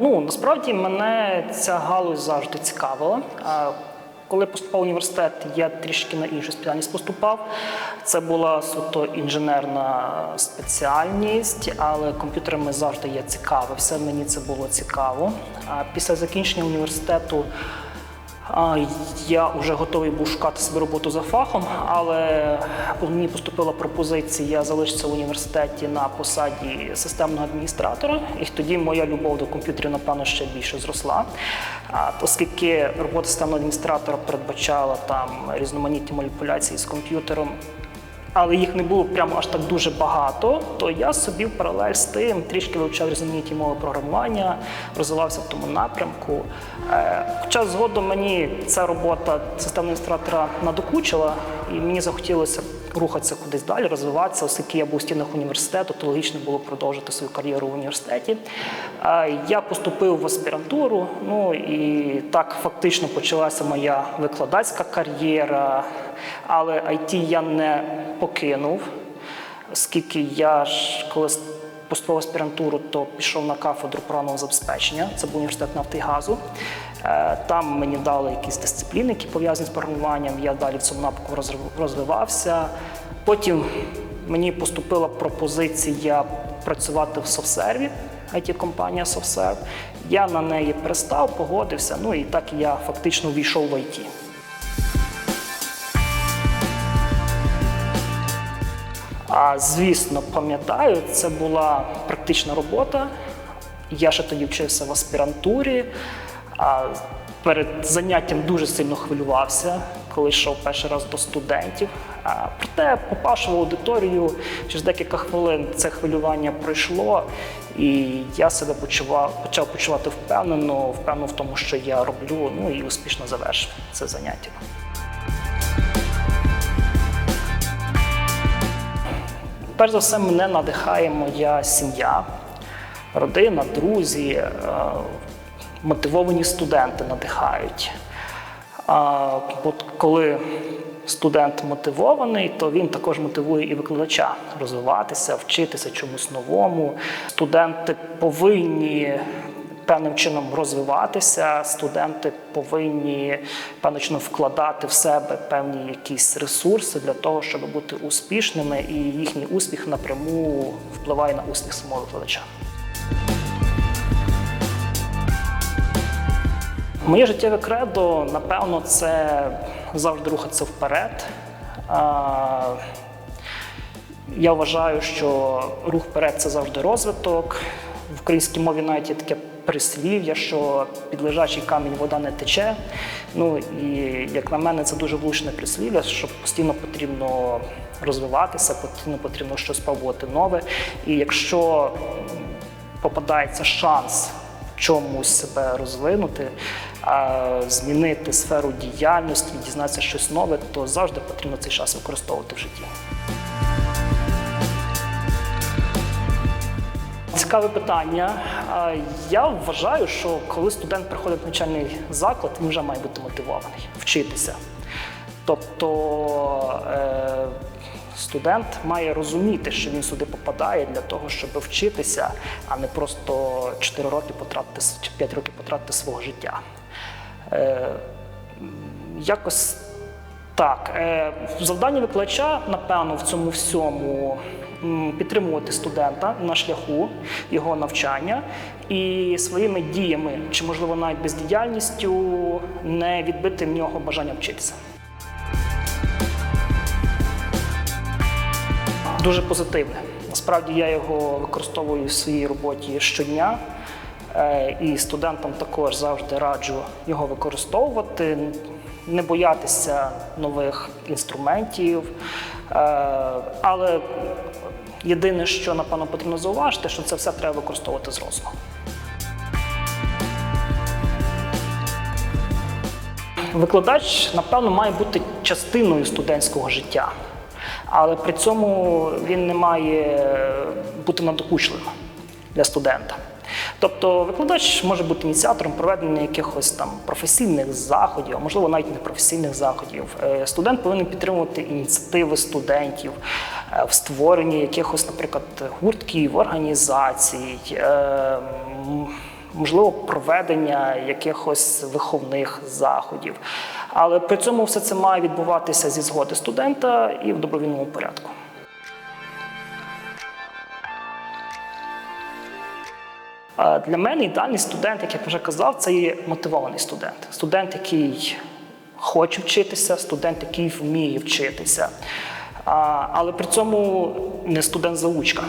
Ну насправді мене ця галузь завжди цікавила. Коли поступав в університет, я трішки на іншу спеціальність поступав. Це була суто інженерна спеціальність, але комп'ютерами завжди я цікавився. Мені це було цікаво. А після закінчення університету Я вже готовий був шукати себе роботу за фахом, але мені поступила пропозиція залишитися в університеті на посаді системного адміністратора, і тоді моя любов до комп'ютерів, напевно, ще більше зросла. Оскільки робота системного адміністратора передбачала там різноманітні маніпуляції з комп'ютером, але їх не було прямо аж так дуже багато, то я собі в паралель з тим трішки вивчав різноманітні мови програмування, розвивався в тому напрямку. Е, Хоча згодом мені ця робота системного інструктора надокучила, і мені захотілося рухатися кудись далі, розвиватися, оскільки я був у стінах університету, то логічно було продовжити свою кар'єру в університеті. Я поступив в аспірантуру, ну і так фактично почалася моя викладацька кар'єра. Але IT я не покинув, оскільки я ж коли поступив аспірантуру, то пішов на кафедру програмного забезпечення. Це був університет нафти і газу. Е, Там мені дали якісь дисципліни, які пов'язані з програмуванням. Я далі в цьому напрямку розвивався. Потім мені поступила пропозиція працювати в софтсерві, it компанія SoftServe. Я на неї пристав, погодився. Ну і так я фактично війшов в IT. А звісно, пам'ятаю, це була практична робота. Я ще тоді вчився в аспірантурі. А перед заняттям дуже сильно хвилювався, коли йшов перший раз до студентів. А, проте, попавши в аудиторію, через декілька хвилин це хвилювання пройшло, і я себе почував, почав почувати впевнено, впевнено в тому, що я роблю, ну і успішно завершив це заняття. Перш за все, мене надихає моя сім'я, родина, друзі, е, мотивовані студенти надихають. От коли студент мотивований, то він також мотивує і викладача розвиватися, вчитися чомусь новому. Студенти повинні певним чином розвиватися, студенти повинні певним вкладати в себе певні якісь ресурси для того, щоб бути успішними, і їхній успіх напряму впливає на успіх самого викладача. Моє життєве кредо, напевно, це завжди рухатися вперед. Я вважаю, що рух вперед це завжди розвиток. В українській мові навіть є таке прислів'я, що під лежачий камінь вода не тече. Ну і як на мене, це дуже влучне прислів'я, що постійно потрібно розвиватися, постійно потрібно щось пробувати нове. І якщо попадається шанс чомусь себе розвинути, змінити сферу діяльності, дізнатися щось нове, то завжди потрібно цей час використовувати в житті. Цікаве питання. Я вважаю, що коли студент приходить в навчальний заклад, він вже має бути мотивований вчитися. Тобто е, студент має розуміти, що він сюди попадає для того, щоб вчитися, а не просто 4 роки потратити чи 5 років потратити свого життя. Е, якось так. Е, Завдання викладача, напевно, в цьому всьому підтримувати студента на шляху його навчання і своїми діями, чи можливо навіть бездіяльністю, не відбити в нього бажання вчитися. Дуже позитивне. Насправді я його використовую в своїй роботі щодня. Е, І студентам також завжди раджу його використовувати, не боятися нових інструментів. Е, Але єдине, що напевно потрібно зауважити, що це все треба використовувати з розумом. Викладач, напевно, має бути частиною студентського життя, але при цьому він не має бути надокучливим для студента. Тобто викладач може бути ініціатором проведення якихось там професійних заходів, а можливо навіть не професійних заходів. Е, Студент повинен підтримувати ініціативи студентів е, в створенні якихось, наприклад, гуртків, організацій. е, можливо, проведення якихось виховних заходів. Але при цьому все це має відбуватися зі згоди студента і в добровільному порядку. Для мене ідеальний студент, як я вже казав, це є мотивований студент. Студент, який хоче вчитися, студент, який вміє вчитися. Але при цьому не студент-заучка,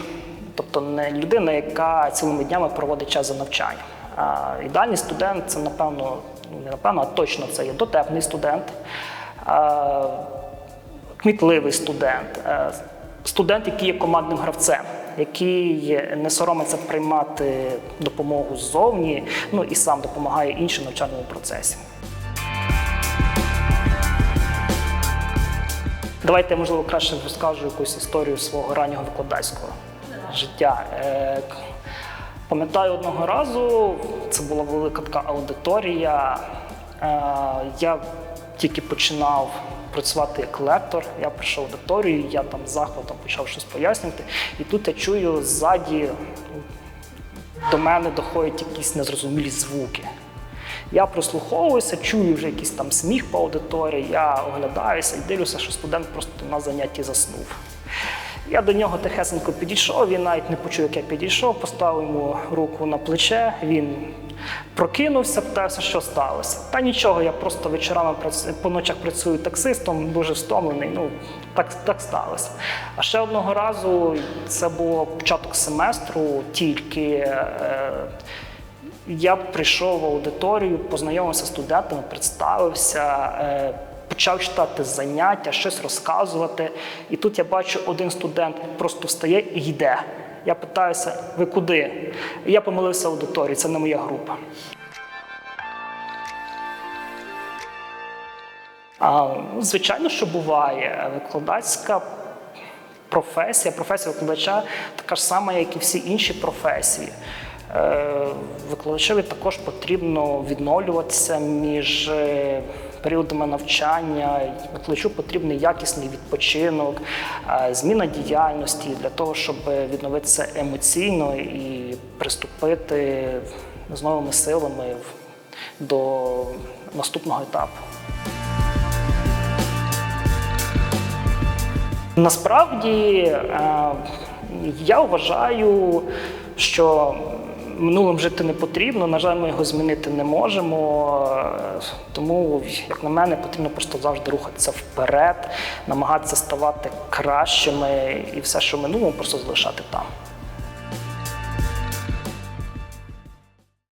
тобто не людина, яка цілими днями проводить час за навчанням. Ідеальний студент це, напевно, ну не напевно, а точно це є дотепний студент, кмітливий студент, студент, який є командним гравцем, який не соромиться приймати допомогу ззовні, ну і сам допомагає іншим навчальному процесі. Давайте, можливо, краще розкажу якусь історію свого раннього викладацького життя. Е, Пам'ятаю одного разу, це була велика така аудиторія. Е, Я тільки починав працювати як лектор. Я прийшов в аудиторію, я там захватом почав щось пояснювати. І тут я чую ззаді до мене доходять якісь незрозумілі звуки. Я прослуховуюся, чую вже якийсь там сміх по аудиторії, я оглядаюся і дивлюся, що студент просто на занятті заснув. Я до нього тихесенько підійшов, він навіть не почув, як я підійшов, поставив йому руку на плече, він прокинувся, питався, що сталося. Та нічого, я просто вечорами по ночах працюю таксистом, дуже втомлений. Ну, так, так сталося. А ще одного разу це було початок семестру, тільки. Е, я прийшов в аудиторію, познайомився з студентами, представився, е, почав читати заняття, щось розказувати. І тут я бачу, один студент просто встає і йде. Я питаюся, ви куди? І я помилився аудиторії, це не моя група. А, звичайно, що буває. Викладацька професія, професія викладача така ж сама, як і всі інші професії. Е, Викладачеві також потрібно відновлюватися між е, періодами навчання. Викладачу потрібний якісний відпочинок, е, зміна діяльності для того, щоб відновитися емоційно і приступити з новими силами до наступного етапу. Насправді я вважаю, що минулим жити не потрібно. На жаль, ми його змінити не можемо. Е, Тому, як на мене, потрібно просто завжди рухатися вперед, намагатися ставати кращими і все, що в минулому, просто залишати там.